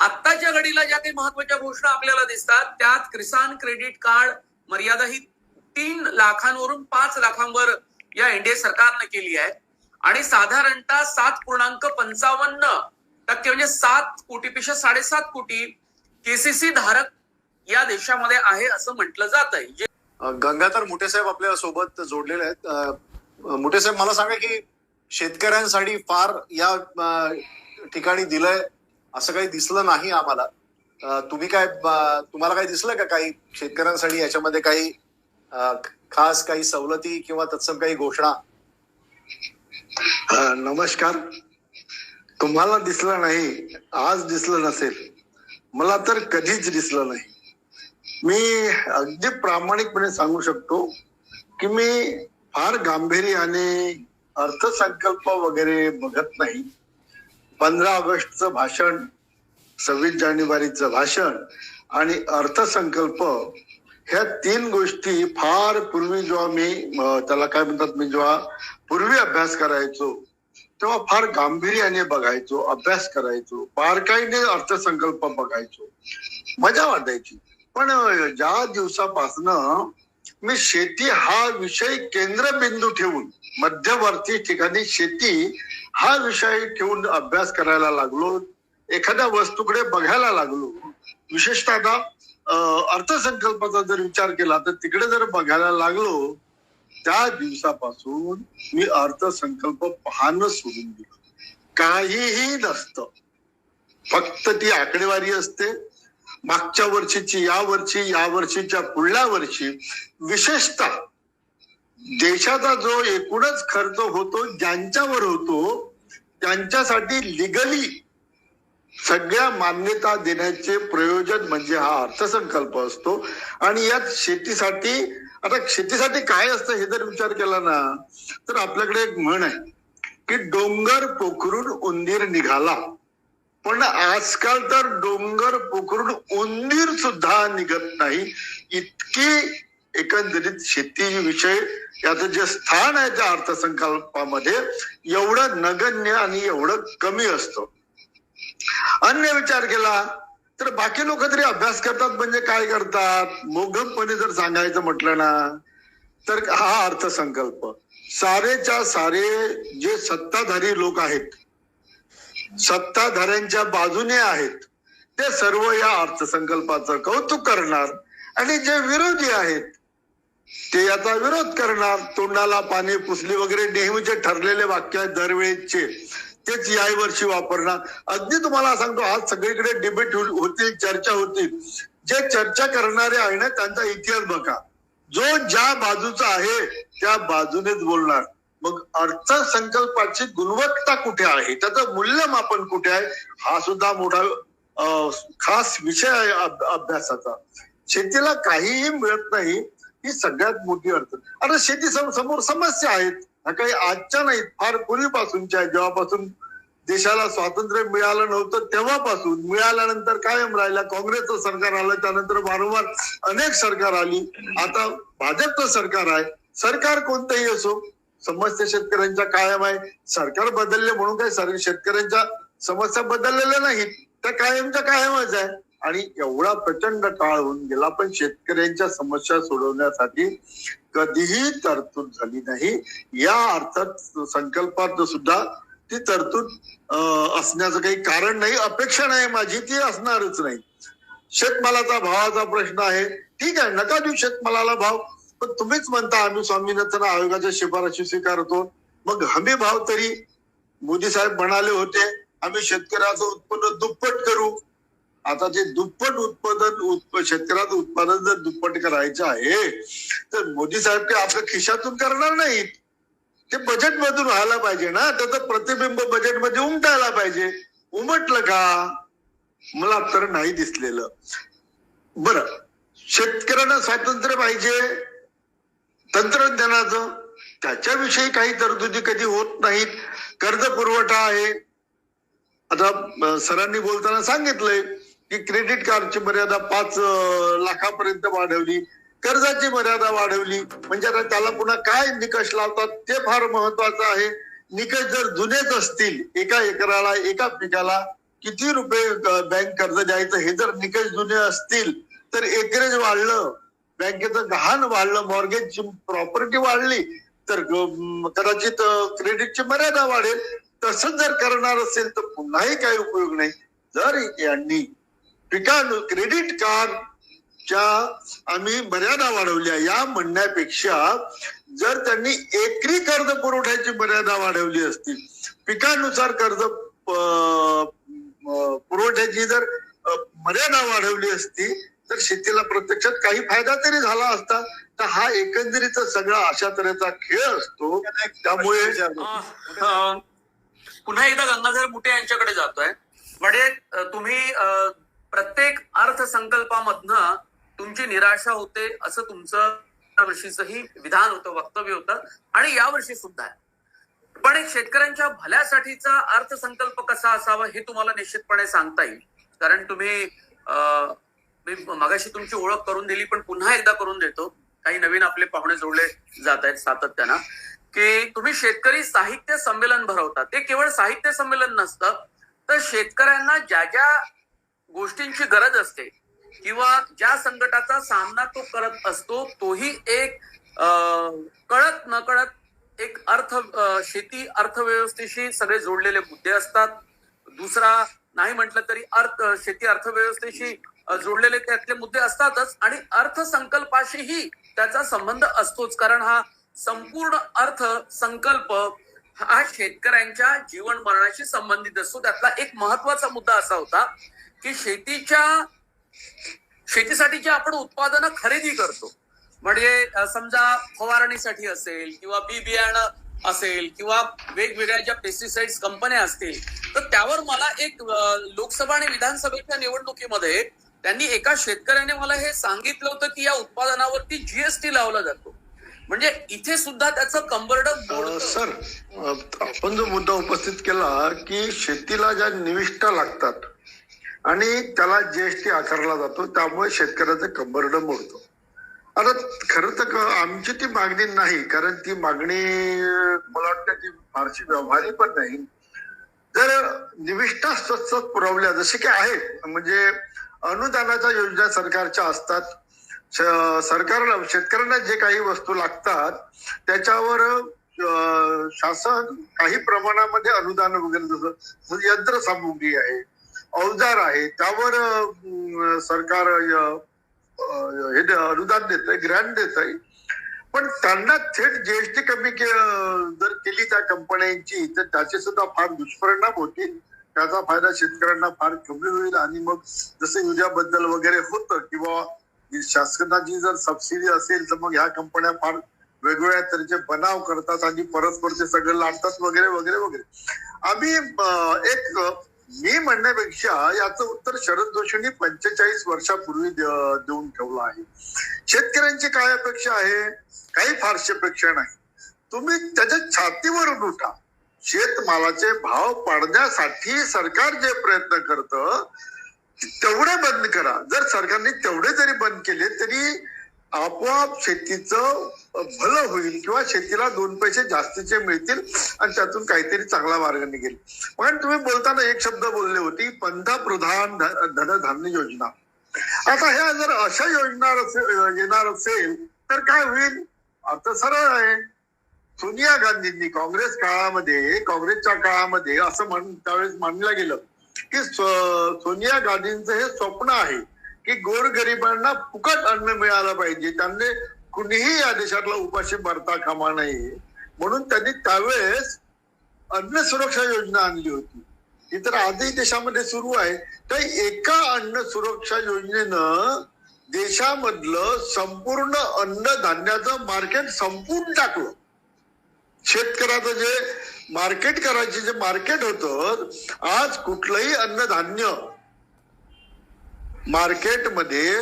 आत्ताच्या घडीला ज्या काही महत्त्वाच्या घोषणा आपल्याला दिसतात त्यात किसान क्रेडिट कार्ड मर्यादा ही तीन लाखांवरून पाच लाखांवर या एनडीए सरकारने केली आहे. आणि साधारणतः सात पूर्णांक पंचावन्न टक्के म्हणजे सात कोटीपेक्षा साडेसात कोटी केसीसी धारक या देशामध्ये आहे असं म्हटलं जात आहे. जे गंगाधर मुठेसाहेब आपल्यासोबत जोडलेले आहेत. मुठेसाहेब मला सांगा की शेतकऱ्यांसाठी फार या ठिकाणी दिलंय असं काही दिसलं नाही आम्हाला. तुम्ही काय तुम्हाला काही दिसलं का काही शेतकऱ्यांसाठी याच्यामध्ये काही खास काही सवलती किंवा तत्सम काही घोषणा? नमस्कार. तुम्हाला दिसलं नाही आज दिसलं नसेल. मला तर कधीच दिसलं नाही. मी अगदी प्रामाणिकपणे सांगू शकतो की मी फार गांभीर्याने अर्थसंकल्प वगैरे बघत नाही. पंधरा ऑगस्टचं भाषण सव्वीस जानेवारीचं भाषण आणि अर्थसंकल्प ह्या तीन गोष्टी फार पूर्वी जेव्हा मी त्याला काय म्हणतात मी जेव्हा पूर्वी अभ्यास करायचो तेव्हा फार गांभीर्याने बघायचो अभ्यास करायचो बारकाईने अर्थसंकल्प बघायचो. मजा वाटायची. पण ज्या दिवसापासनं मी शेती हा विषय केंद्रबिंदू ठेवून मध्यवर्ती ठिकाणी शेती हा विषय ठेवून अभ्यास करायला लागलो. एखाद्या वस्तूकडे बघायला लागलो. विशेषतः आता अर्थसंकल्पाचा जर विचार केला तर तिकडे जर बघायला लागलो त्या दिवसापासून मी अर्थसंकल्प पाहणं सोडून दिलं. काहीही नसतं. फक्त ती आकडेवारी असते. मागच्या वर्षीची या वर्षी या वर्षीच्या पुढल्या वर्षी विशेषतः देशाचा जो एकूणच खर्च होतो ज्यांच्यावर होतो त्यांच्यासाठी लिगली सगळ्या मान्यता देण्याचे प्रयोजन म्हणजे हा अर्थसंकल्प असतो. आणि यात शेतीसाठी आता शेतीसाठी काय असतं हे जर विचार केला ना तर आपल्याकडे एक म्हण आहे की डोंगर पोखरून उंदीर निघाला. पण आजकाल तर डोंगर पोखरून उंदीर सुद्धा निघत नाही. इतकी एकंदरीत शेती विषय याचं जे स्थान आहे त्या अर्थसंकल्पामध्ये एवढं नगण्य आणि एवढं कमी असतं. अन्य विचार केला तर बाकी लोक तरी अभ्यास करतात म्हणजे काय करतात? मोघमपणे जर सांगायचं म्हटलं ना तर हा अर्थसंकल्प. सारेच्या सारे जे सत्ताधारी लोक आहेत सत्ताधाऱ्यांच्या बाजूने आहेत. ते सर्व या अर्थसंकल्पाचं कौतुक करणार आणि जे विरोधी आहेत ते याचा विरोध करणार. तोंडाला पाणी पुसली वगैरे नेहमीचे ठरलेले वाक्य आहेत दरवेळेचे. तेच याही वर्षी वापरणार. अगदी तुम्हाला सांगतो आज सगळीकडे डिबेट होतील चर्चा होतील जे चर्चा करणारे आहे ना त्यांचा इतिहास बघा. जो ज्या बाजूचा आहे त्या बाजूनेच बोलणार. मग अर्थसंकल्पाची गुणवत्ता कुठे आहे? त्याचं मूल्यमापन कुठे आहे? हा सुद्धा मोठा खास विषय आहे अभ्यासाचा. शेतीला काहीही मिळत नाही ही सगळ्यात मोठी अडचण. आता शेती समोर समस्या आहेत. ह्या काही आजच्या नाहीत फार पूर्वीपासूनच्या आहेत. जेव्हापासून देशाला स्वातंत्र्य मिळालं नव्हतं तेव्हापासून मिळाल्यानंतर कायम राहिला. काँग्रेसचं सरकार आलं त्यानंतर वारंवार अनेक सरकार आली. आता भाजपचं सरकार आहे. सरकार कोणतंही असो समस्या शेतकऱ्यांच्या कायम आहे. सरकार बदलले म्हणून काही शेतकऱ्यांच्या समस्या बदललेल्या नाहीत. त्या कायमच्या कायमच आहे. आणि एवढा प्रचंड काळ होऊन गेला पण शेतकऱ्यांच्या समस्या सोडवण्यासाठी कधीही तरतूद झाली नाही. या अर्थात संकल्पात सुद्धा ती तरतूद असण्याचं काही कारण नाही अपेक्षा नाही माझी ती असणारच नाही. शेतमालाचा भावाचा प्रश्न आहे. ठीक आहे नका देऊ शेतमालाला भाव. पण तुम्हीच म्हणता आम्ही स्वामीनाथन आयोगाच्या शिफारशी स्वीकारतो. मग हमी भाव तरी मोदी साहेब म्हणाले होते आम्ही शेतकऱ्याचं उत्पन्न दुप्पट करू. आता ते दुप्पट उत्पादन उत्प- शेतकऱ्याचं उत्पादन जर दुप्पट करायचं आहे तर मोदी साहेब ते आपल्या खिशातून करणार नाहीत? ते बजेट मधून व्हायला पाहिजे ना? त्याचं प्रतिबिंब बजेटमध्ये उमटायला पाहिजे. उमटलं का? मला तर नाही दिसलेलं. बर शेतकऱ्यांना स्वातंत्र्य पाहिजे तंत्रज्ञानाचं. त्याच्याविषयी काही तरतुदी कधी होत नाहीत. कर्ज पुरवठा आहे. आता सरांनी बोलताना सांगितलंय की क्रेडिट कार्डची मर्यादा पाच लाखापर्यंत वाढवली. कर्जाची मर्यादा वाढवली. म्हणजे आता त्याला पुन्हा काय निकष लावतात ते फार महत्वाचं आहे. निकष जर जुनेच असतील एका एकराला एका पिकाला किती रुपये बँक कर्ज द्यायचं हे जर निकष जुने असतील तर एकरेज वाढलं बँकेचं गहाण वाढलं मॉर्गेजची प्रॉपर्टी वाढली तर कदाचित क्रेडिटची मर्यादा वाढेल. तसंच जर करणार असेल तर पुन्हाही काही उपयोग नाही. जर यांनी पिकानु क्रेडिट कार्ड च्या आम्ही मर्यादा वाढवल्या या म्हणण्यापेक्षा जर त्यांनी एकरी कर्ज पुरवठ्याची मर्यादा वाढवली असती पिकानुसार कर्ज पुरवठ्याची जर मर्यादा वाढवली असती तर शेतीला प्रत्यक्षात काही फायदा तरी झाला असता. तर हा एकंदरीत सगळा अशा तऱ्हेचा खेळ असतो. त्यामुळे पुन्हा एकदा गंगाधर मुटे यांच्याकडे जातोय. म्हणजे तुम्ही प्रत्येक अर्थसंकल्पामधनं तुमची निराशा होते असं तुमचं वर्षीचंही विधान होतं वक्तव्य होतं आणि यावर्षी सुद्धा. आहे पण एक शेतकऱ्यांच्या भल्यासाठीचा अर्थसंकल्प कसा असावा हे तुम्हाला निश्चितपणे सांगता येईल. कारण तुम्ही अं, मी मगाशी तुमची ओळख करून दिली पण पुन्हा एकदा करून देतो. काही नवीन आपले पाहुणे जोडले जात आहेत सातत्यानं. की तुम्ही शेतकरी साहित्य संमेलन भरवता. ते केवळ साहित्य संमेलन नसतं तर शेतकऱ्यांना ज्या ज्या गोष्टींची गरज असते किंवा ज्या संकटाचा सामना तो करत असतो तोही एक अं, कळत न कळत एक अर्थ शेती अर्थव्यवस्थेशी सगळे जोडलेले मुद्दे असतात. दुसरा नाही म्हटलं तरी अर्थ शेती अर्थव्यवस्थेशी जोडलेले त्यातले मुद्दे असतातच आणि अर्थसंकल्पाशीही त्याचा संबंध असतोच. कारण हा संपूर्ण अर्थ संकल्प हा शेतकऱ्यांच्या जीवन मरणाशी संबंधित असतो. त्यातला एक महत्त्वाचा मुद्दा असा होता की शेतीच्या शेतीसाठी जे आपण उत्पादनं खरेदी करतो म्हणजे समजा फवारणीसाठी असेल किंवा बी बियाणं असेल किंवा वेगवेगळ्या ज्या पेस्टिसाइड्स कंपन्या असतील तर त्यावर मला एक लोकसभा आणि विधानसभेच्या निवडणुकीमध्ये त्यांनी एका शेतकऱ्याने मला हे सांगितलं होतं की या उत्पादनावरती जीएसटी लावला जातो. म्हणजे इथे सुद्धा त्याचं कंबरड सर आपण जो मुद्दा उपस्थित केला की शेतीला ज्या निविष्ठा लागतात आणि त्याला जीएसटी आकारला जातो त्यामुळे शेतकऱ्याचं कंबरड मोडतो. आता खरं तर आमची ती मागणी नाही कारण ती मागणी मला वाटतं ती फारशी व्यवहारी पण नाही. जर निविष्ठा स्वच्छ पुरवल्या जसे की आहेत म्हणजे अनुदानाच्या योजना सरकारच्या असतात. श- सरकारला शेतकऱ्यांना जे काही वस्तू लागतात त्याच्यावर शासन काही प्रमाणामध्ये अनुदान वगैरे जसं यंत्रसामुग्री आहे अवजार आहे त्यावर सरकार हे अनुदान देत आहे ग्रँट देत आहे पण त्यांना थेट जीएसटी कमी के- जर केली त्या कंपन्यांची तर त्याचे सुद्धा फार दुष्परिणाम होतील. त्याचा फायदा शेतकऱ्यांना फार कमी होईल आणि मग जसं युजाबद्दल वगैरे होतं किंवा शासनाची जर सबसिडी असेल तर मग ह्या कंपन्या फार वेगवेगळ्या तऱ्हेचे बनाव करतात आणि परस्पर ते सगळं लाटतात वगैरे वगैरे वगैरे. आम्ही एक मी म्हणण्यापेक्षा याचं उत्तर शरद जोशींनी पंचेचाळीस वर्षापूर्वी देऊन ठेवलं आहे. शेतकऱ्यांची काय अपेक्षा आहे? काही फारशी अपेक्षा नाही. तुम्ही त्याच्या छातीवरून उठा. शेतमालाचे भाव पाडण्यासाठी सरकार जे प्रयत्न करतं तेवढे बंद करा. जर सरकारने तेवढे जरी बंद केले तरी आपोआप शेतीचं भलं होईल किंवा शेतीला दोन पैसे जास्तीचे मिळतील आणि त्यातून काहीतरी चांगला मार्ग निघेल. पण तुम्ही बोलताना एक शब्द बोलले होती पंतप्रधान धनधान्य योजना. आता ह्या जर अशा योजना येणार असेल तर काय होईल? आता सरळ आहे. सोनिया गांधींनी काँग्रेस काळामध्ये काँग्रेसच्या काळामध्ये असं म्हण त्यावेळेस मानलं गेलं की सोनिया गांधींचं हे स्वप्न आहे की गोरगरिबांना फुकट अन्न मिळालं पाहिजे. त्यांनी कुणीही या देशातला उपाशी मरता कामा नये. म्हणून त्यांनी त्यावेळेस अन्न सुरक्षा योजना आणली होती. ही तर आजही देशामध्ये सुरू आहे. तर एका अन्न सुरक्षा योजनेनं देशामधलं संपूर्ण अन्नधान्याचं मार्केट संपून टाकलं. शेतकऱ्याचं जे मार्केट करायचे जे मार्केट होतं आज कुठलंही अन्नधान्य मार्केटमध्ये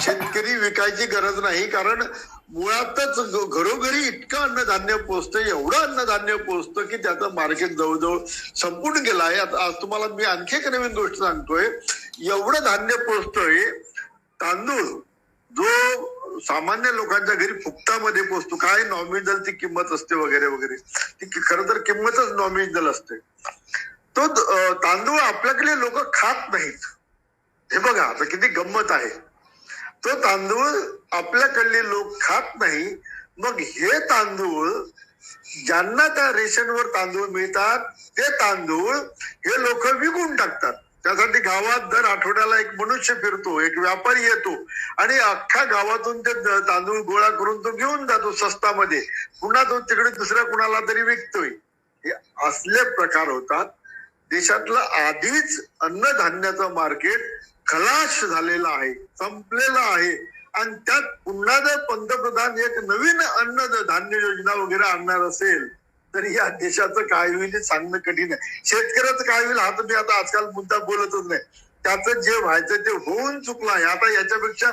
शेतकरी विकायची गरज नाही कारण मुळातच घरोघरी इतकं अन्नधान्य पोचतं एवढं अन्नधान्य पोचतं की त्याचं मार्केट जवळजवळ संपून गेलं आहे. आता आज तुम्हाला मी आणखी एक नवीन गोष्ट सांगतोय. एवढं धान्य पोचतोय तांदूळ जो सामान्य लोकांच्या घरी फुकटामध्ये पोचतो काय नॉमिनलची किंमत असते वगैरे वगैरे. ती खरं तर किंमतच नॉमिनल असते. तो तांदूळ आपल्याकडे लोक खात नाहीत. हे बघा आता किती गंमत आहे. तो तांदूळ आपल्याकडले लोक खात नाही. मग हे तांदूळ ज्यांना त्या रेशनवर तांदूळ मिळतात ते तांदूळ हे लोक विकून टाकतात. गावात दर आठवड्याला एक मनुष्य फिरतो एक व्यापारी येतो आणि अख्ख्या गावातून ते द- तांदूळ गोळा करून तो घेऊन जातो स्वस्तामध्ये पुन्हा तो तिकडे दुसऱ्या कुणाला तरी विकतोय. हे असले प्रकार होतात. देशातलं आधीच अन्नधान्याचं मार्केट खलाश झालेलं आहे संपलेलं आहे. आणि त्यात पुन्हा जर पंतप्रधान एक नवीन अन्न धान्य योजना वगैरे आणणार असेल तर या देशाचं काय होईल हे सांगणं कठीण आहे. शेतकऱ्याचं काय होईल हा तर मी आता आजकाल मुद्दा बोलतच नाही. त्याचं जे व्हायचं ते होऊन चुकलं आहे. आता याच्यापेक्षा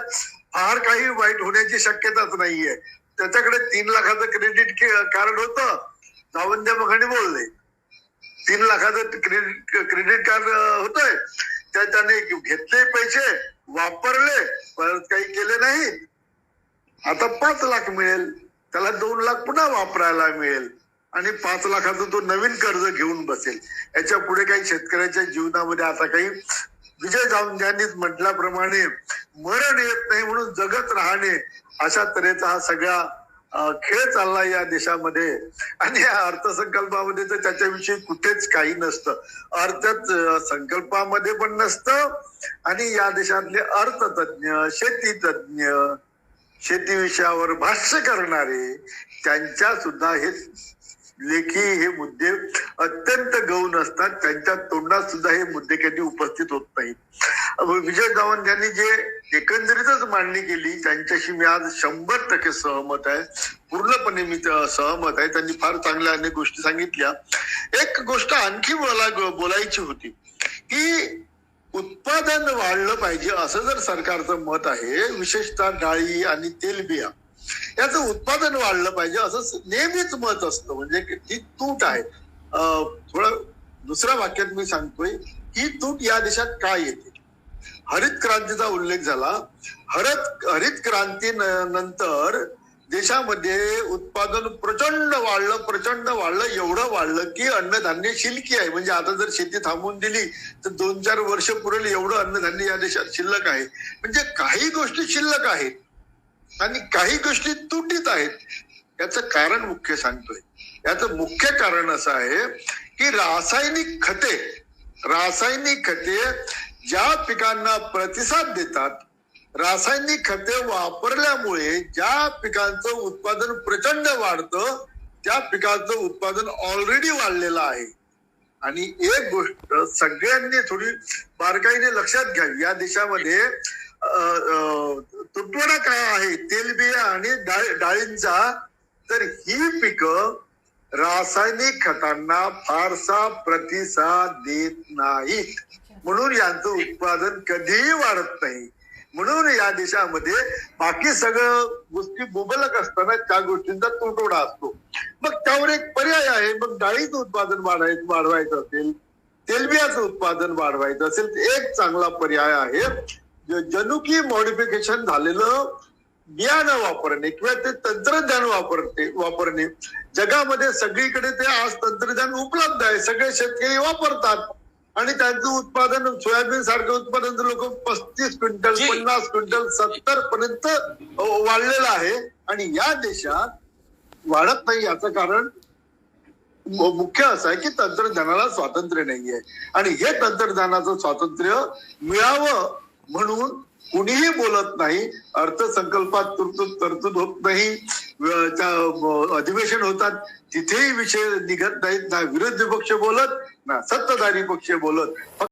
फार काही वाईट होण्याची शक्यताच नाहीये. त्याच्याकडे तीन लाखाचं क्रेडिट कार्ड होतं. जावंद्या मखाने बोलले. तीन लाखाचं क्रेडिट क्रेडिट कार्ड होतंय. त्या त्याने घेतले पैसे वापरले परत काही केले नाही. आता पाच लाख मिळेल. त्याला दोन लाख पुन्हा वापरायला मिळेल. आणि पाच लाखाचं तो नवीन कर्ज घेऊन बसेल. याच्यापुढे काही शेतकऱ्याच्या जीवनामध्ये आता काही विजय जाऊन ज्यांनीच म्हटल्याप्रमाणे मरण येत नाही म्हणून जगत राहणे अशा तऱ्हेचा हा सगळा खेळ चालला या देशामध्ये. आणि या अर्थसंकल्पामध्ये तर त्याच्याविषयी कुठेच काही नसतं. अर्थच संकल्पामध्ये पण नसतं आणि या देशातले अर्थतज्ञ शेतीतज्ञ शेती विषयावर भाष्य करणारे त्यांच्या सुद्धा हे लेखी हे मुद्दे अत्यंत गौण असतात. त्यांच्या तोंडात सुद्धा हे मुद्दे कधी उपस्थित होत नाहीत. विजय सावंत यांनी जे एकंदरीतच मांडणी केली त्यांच्याशी मी आज शंभर टक्के सहमत आहे. पूर्णपणे मी सहमत आहे. त्यांनी फार चांगल्या अनेक गोष्टी सांगितल्या. एक गोष्ट आणखी मला बोलायची होती की उत्पादन वाढलं पाहिजे असं जर सरकारचं मत आहे विशेषतः डाळी आणि तेलबिया याचं उत्पादन वाढलं पाहिजे असं नेहमीच मत असतं. म्हणजे ती तूट आहे. थोडं दुसऱ्या वाक्यात मी सांगतोय ही तूट या देशात काय येते? हरित क्रांतीचा उल्लेख झाला. हरत हरित क्रांती नंतर देशामध्ये उत्पादन प्रचंड वाढलं प्रचंड वाढलं एवढं वाढलं की अन्नधान्य शिल्की आहे. म्हणजे आता जर शेती थांबवून दिली तर दोन चार वर्ष पुरेल एवढं अन्नधान्य या देशात शिल्लक आहे. म्हणजे काही गोष्टी शिल्लक आहेत. आणि काही गोष्टी तुटीत आहेत. याचं कारण मुख्य सांगतोय. याचं मुख्य कारण असं आहे की रासायनिक खते रासायनिक खते ज्या पिकांना प्रतिसाद देतात रासायनिक खते वापरल्यामुळे ज्या पिकांचं उत्पादन प्रचंड वाढतं त्या पिकाचं उत्पादन ऑलरेडी वाढलेलं आहे. आणि एक गोष्ट सगळ्यांनी थोडी बारकाईने लक्षात घ्यावी. या देशामध्ये तुटवडा काय आहे? तेलबिया आणि डाळींचा. तर ही पिकं रासायनिक खतांना फारसा प्रतिसाद देत नाहीत. म्हणून यांचं उत्पादन कधीही वाढत नाही. म्हणून या देशामध्ये बाकी सगळं गोष्टी मुबलक असताना त्या गोष्टींचा तुटवडा असतो. मग त्यावर एक पर्याय आहे. मग डाळीचं उत्पादन वाढायचं वाढवायचं असेल तेलबियाचं उत्पादन वाढवायचं असेल एक चांगला पर्याय आहे. जनुकी मॉडिफिकेशन झालेलं बियाणं वापरणे किंवा ते तंत्रज्ञान वापरते वापरणे. जगामध्ये सगळीकडे ते आज तंत्रज्ञान उपलब्ध आहे. सगळे शेतकरी वापरतात. आणि त्यांचं उत्पादन सोयाबीन सारखं उत्पादन लोक पस्तीस क्विंटल. पन्नास क्विंटल सत्तर पर्यंत वाढलेलं आहे. आणि या देशात वाढत नाही याचं कारण मुख्य असं आहे की तंत्रज्ञानाला स्वातंत्र्य नाहीये. आणि हे तंत्रज्ञानाचं स्वातंत्र्य मिळावं म्हणून कुणीही बोलत नाही अर्थसंकल्पात तरतूद तरतूद होत नाही त्या, अधिवेशन होतात तिथेही विषय निघत नाहीत ना विरोधी पक्ष बोलत ना सत्ताधारी पक्ष बोलत.